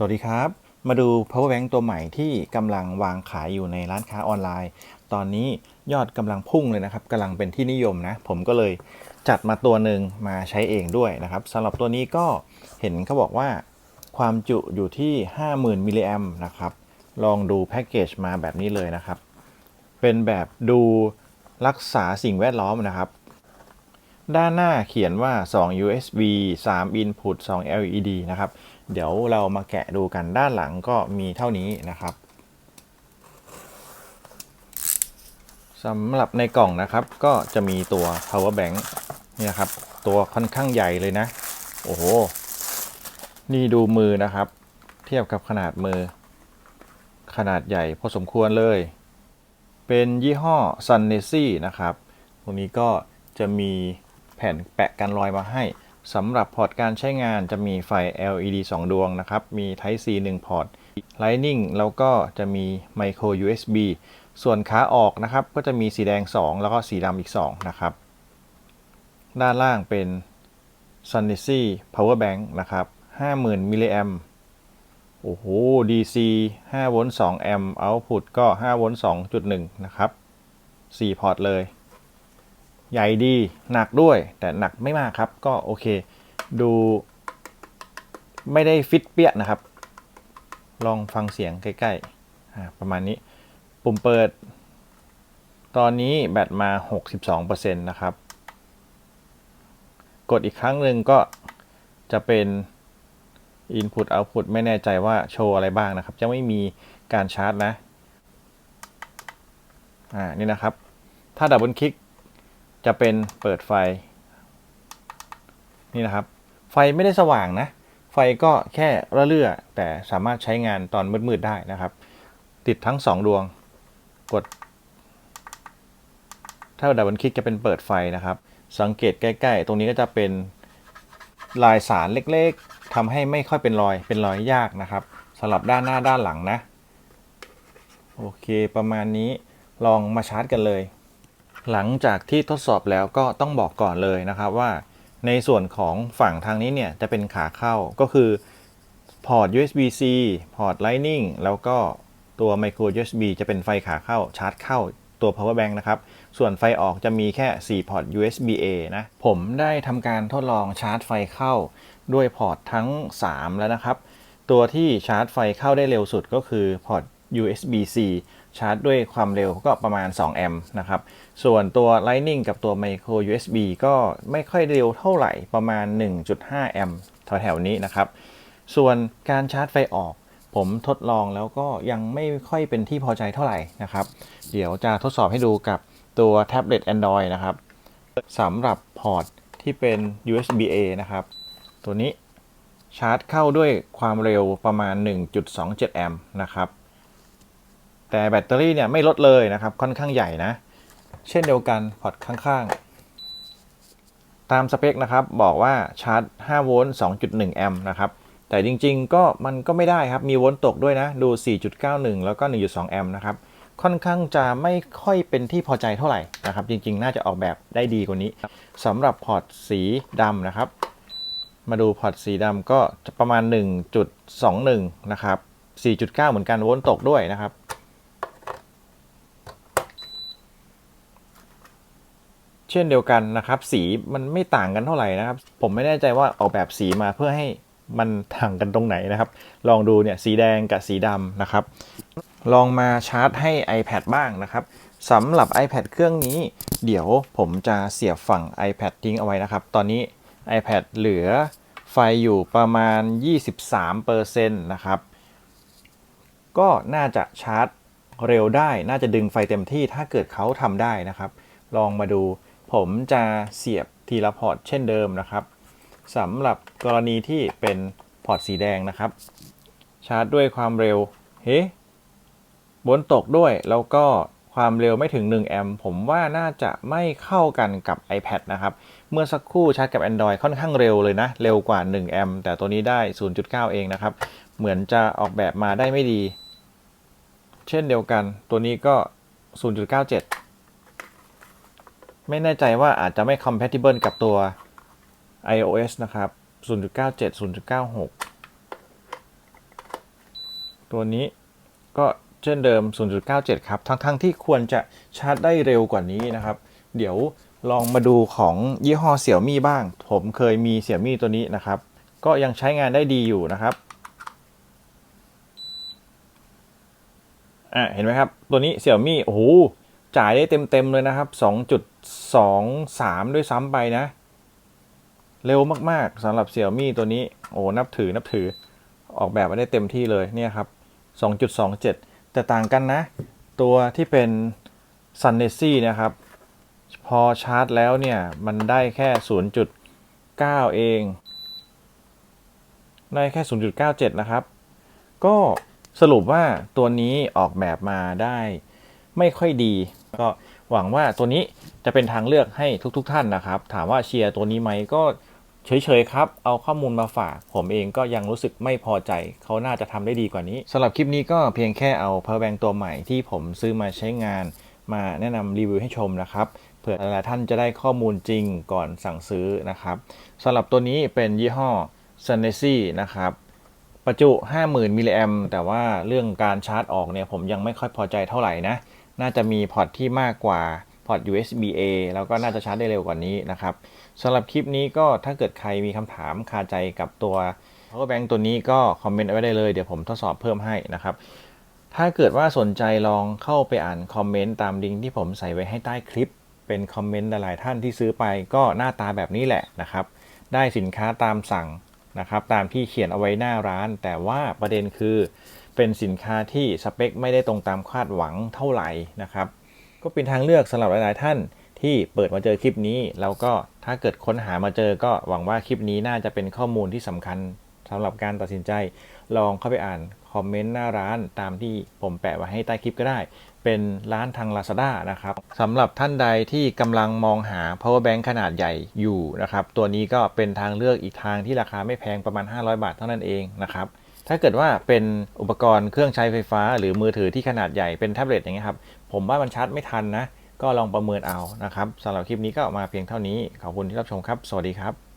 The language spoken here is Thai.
สวัสดีครับ มาดู power bank ตัวใหม่ที่กำลังวางขายอยู่ในร้านค้าออนไลน์ ตอนนี้ยอดกำลังพุ่งเลยนะครับกำลังเป็นที่นิยมนะ ผมก็เลยจัดมาตัวหนึ่งมาใช้เองด้วยนะครับสำหรับตัวนี้ก็เห็นเขาบอกว่าความจุอยู่ที่ 50,000 มิลลิแอมนะครับ ลองดูแพ็กเกจมาแบบนี้เลยนะครับ เป็นแบบดูรักษาสิ่งแวดล้อมนะครับ ด้านหน้าเขียนว่า 2 USB 3 Input 2 LED นะครับ เดี๋ยวเรามาแกะดูกันด้านหลังก็มีเท่านี้นะครับสำหรับในกล่องนะครับก็จะมีตัว power bank นี่ครับ ตัวค่อนข้างใหญ่เลยนะ โอ้โห นี่ดูมือนะครับ เทียบกับขนาดมือ ขนาดใหญ่พอสมควรเลย เป็นยี่ห้อ s u n n e s y นะครับ ตรงนี้ก็จะมี แผ่นแปะกันรอยมาให้สำหรับพอร์ตการใช้งานจะมีไฟ LED 2 ดวงนะครับ มี Type C 1 พอร์ต Lightning แล้วก็จะมี Micro USB ส่วนขาออกนะครับ ก็จะมีสีแดง 2 แล้วก็สีดำอีก 2 นะครับ ด้านล่างเป็น s u n n e s y Power Bank นะครับ 50,000มิลลิแอมโอ้โห DC 5 โวลต์ 2 แอมป์ Output ก็ 5 โวลต์ 2.1 นะครับ 4 พอร์ตเลย ใหญ่ดี หนักด้วย แต่หนักไม่มากครับ ก็โอเค ดูไม่ได้ฟิตเปี้ยนะครับ ลองฟังเสียงใกล้ๆ ประมาณนี้ ปุ่มเปิด ตอนนี้แบตมา 62%นะครับ กดอีกครั้งหนึ่งก็จะเป็น Input Output ไม่แน่ใจว่าโชว์อะไรบ้างนะครับ จะไม่มีการชาร์จนะ อ่า นี่นะครับ ถ้าดับเบิลคลิก จะเป็นเปิดไฟ นี่นะครับ ไฟไม่ได้สว่างนะ ไฟก็แค่ระเรื่อแต่สามารถใช้งานตอนมืดๆได้นะครับ ติดทั้ง 2 ดวงกด ถ้าดับเบิลคลิกจะเป็นเปิดไฟนะครับ สังเกตใกล้ ๆ ตรงนี้ก็จะเป็นลายสารเล็กๆทำให้ไม่ค่อยเป็นรอยเป็นรอยยากนะครับสำหรับด้านหน้าด้านหลังนะ โอเคประมาณนี้ลองมาชาร์จกันเลย หลังจากที่ทดสอบแล้วก็ต้องบอกก่อนเลยนะครับว่า ในส่วนของฝั่งทางนี้เนี่ยจะเป็นขาเข้าก็คือพอร์ต USB-C พอร์ต Lightning แล้วก็ตัว Micro USB จะเป็นไฟขาเข้าชาร์จเข้าตัว power bank นะครับ ส่วนไฟออกจะมีแค่ 4 พอร์ต USB-A นะ ผมได้ทำการทดลองชาร์จไฟเข้า ด้วยพอร์ตทั้ง 3 แล้วนะครับ ตัวที่ชาร์จไฟเข้าได้เร็วสุดก็คือพอร์ต USB-C ชาร์จด้วยความเร็วก็ประมาณ 2 แอมป์นะครับ ส่วนตัว Lightning กับตัว Micro USB ก็ไม่ค่อยเร็วเท่าไหร่ประมาณ 1.5 แอมป์แถวๆนี้นะครับ ส่วนการชาร์จไฟออก ผมทดลองแล้วก็ยังไม่ค่อยเป็นที่พอใจเท่าไหร่นะครับ เดี๋ยวจะทดสอบให้ดูกับตัวแท็บเล็ต Android นะครับสำหรับพอร์ตที่เป็น USB-A นะครับ ตัวนี้ชาร์จเข้าด้วยความเร็วประมาณ 1.27 แอมป์นะครับ แต่แบตเตอรี่เนี่ยไม่ลดเลยนะครับค่อนข้างใหญ่นะ เช่นเดียวกันพอร์ตข้างๆ ตามสเปคนะครับบอกว่าชาร์จ 5 โวลต์ 2.1 แอมป์นะครับ แต่จริงๆก็มันก็ไม่ได้ครับ มีโวลต์ตกด้วยนะ ดู 4.91 แล้วก็ 1.2 แอมป์นะครับ ค่อนข้างจะไม่ค่อยเป็นที่พอใจเท่าไหร่นะครับ จริงๆ น่าจะออกแบบได้ดีกว่านี้สำหรับพอร์ตสีดำนะครับ มาดูพอร์ตสีดำก็ประมาณ 1.21 นะครับ4.9 เหมือนกันโวลต์ตกด้วยนะครับ เช่นเดียวกันนะครับ สีมันไม่ต่างกันเท่าไหร่นะครับ ผมไม่แน่ใจว่าออกแบบสีมาเพื่อให้มันต่างกันตรงไหนนะครับ ลองดูเนี่ยสีแดงกับสีดำนะครับ ลองมาชาร์จให้ iPad บ้างนะครับสำหรับ iPad เครื่องนี้ เดี๋ยวผมจะเสียบฝั่ง iPad ทิ้งเอาไว้นะครับ ตอนนี้ iPad เหลือไฟอยู่ประมาณ 23%นะครับ ก็น่าจะชาร์จเร็วได้ น่าจะดึงไฟเต็มที่ถ้าเกิดเขาทำได้นะครับ ลองมาดู ผมจะเสียบทีละพอร์ตเช่นเดิมนะครับสำหรับกรณีที่เป็นพอร์ตสีแดงนะครับ ชาร์จด้วยความเร็ว เฮ้บนตกด้วย แล้วก็ความเร็วไม่ถึง 1 แอมป์ผมว่าน่าจะไม่เข้ากันกับ iPad นะครับ เมื่อสักครู่ชาร์จกับ Android ค่อนข้างเร็วเลยนะ เร็วกว่า 1 แอมป์แต่ตัวนี้ได้ 0.9 เองนะครับ เหมือนจะออกแบบมาได้ไม่ดี เช่นเดียวกัน ตัวนี้ก็ 0.97 ไม่แน่ใจว่าอาจจะไม่ compatible กับตัว iOS นะครับ 0.97 0.96 ตัวนี้ก็เช่นเดิม 0.97 ครับ ทั้งๆที่ควรจะชาร์จได้เร็วกว่านี้นะครับ เดี๋ยวลองมาดูของยี่ห้อเสี่ยมี่บ้าง ผมเคยมีเสี่ยมี่ตัวนี้นะครับ ก็ยังใช้งานได้ดีอยู่นะครับ อะ เห็นไหมครับ ตัวนี้เสี่ยมี่โอ้โห จ่ายได้เต็มๆเลยนะครับ 2.23 ด้วยซ้ำไปนะ เร็วมากๆสำหรับเสี่ยวมี่ตัวนี้ โอ้ นับถือนับถือ ออกแบบมาได้เต็มที่เลยเนี่ยครับ 2.27 แต่ต่างกันนะ ตัวที่เป็น s u n n e s s y นะครับ พอชาร์จแล้วเนี่ย มันได้แค่ 0.9 เอง ได้แค่ 0.97 นะครับ ก็สรุปว่าตัวนี้ออกแบบมาได้ไม่ค่อยดี ก็หวังว่าตัวนี้จะเป็นทางเลือกให้ทุกๆทท่านนะครับ ถามว่าเชียร์ตัวนี้ไหมก็เฉยๆครับ เอาข้อมูลมาฝาก ผมเองก็ยังรู้สึกไม่พอใจ เขาน่าจะทำได้ดีกว่านี้สำหรับคลิปนี้ก็เพียงแค่เอา power bank ตัวใหม่ที่ผมซื้อมาใช้งานมาแนะนำรีวิวให้ชมนะครับเผื่อหลายๆท่านจะได้ข้อมูลจริงก่อนสั่งซื้อนะครับสำหรับตัวนี้เป็นยี่ห้อ s u n n e s y นะครับประจุ 50,000มิลลิแอมแต่ว่าเรื่องการชาร์จออกเนี่ยผมยังไม่ค่อยพอใจเท่าไหร่นะ น่าจะมีพอร์ตที่มากกว่าพอร์ต USB A แล้วก็น่าจะชาร์จได้เร็วกว่านี้นะครับสำหรับคลิปนี้ก็ถ้าเกิดใครมีคำถามคาใจกับตัว power bank ตัวนี้ก็คอมเมนต์เอาไว้ได้เลยเดี๋ยวผมทดสอบเพิ่มให้นะครับ ถ้าเกิดว่าสนใจลองเข้าไปอ่านคอมเมนต์ตามลิงก์ที่ผมใส่ไว้ให้ใต้คลิป เป็นคอมเมนต์หลายท่านที่ซื้อไปก็หน้าตาแบบนี้แหละนะครับ ได้สินค้าตามสั่ง นะครับตามที่เขียนเอาไว้หน้าร้าน แต่ว่าประเด็นคือเป็นสินค้าที่สเปคไม่ได้ตรงตามคาดหวังเท่าไหร่นะครับ ก็เป็นทางเลือกสำหรับหลาย ๆ ท่านที่เปิดมาเจอคลิปนี้ แล้วก็ถ้าเกิดค้นหามาเจอก็หวังว่าคลิปนี้น่าจะเป็นข้อมูลที่สำคัญสำหรับการตัดสินใจลองเข้าไปอ่าน คอมเมนต์หน้าร้านตามที่ผมแปะไว้ให้ใต้คลิปก็ได้ เป็นร้านทาง Lazada นะครับสำหรับท่านใดที่กำลังมองหา power bank ขนาดใหญ่อยู่นะครับ ตัวนี้ก็เป็นทางเลือกอีกทางที่ราคาไม่แพงประมาณ 500 บาทเท่านั้นเองนะครับถ้าเกิดว่าเป็นอุปกรณ์เครื่องใช้ไฟฟ้า หรือมือถือที่ขนาดใหญ่เป็นแท็บเล็ตอย่างเงี้ยครับผมว่ามันชาร์จไม่ทันนะ ก็ลองประเมินเอานะครับสำหรับคลิปนี้ก็มาเพียงเท่านี้ ขอบคุณที่รับชมครับ สวัสดีครับ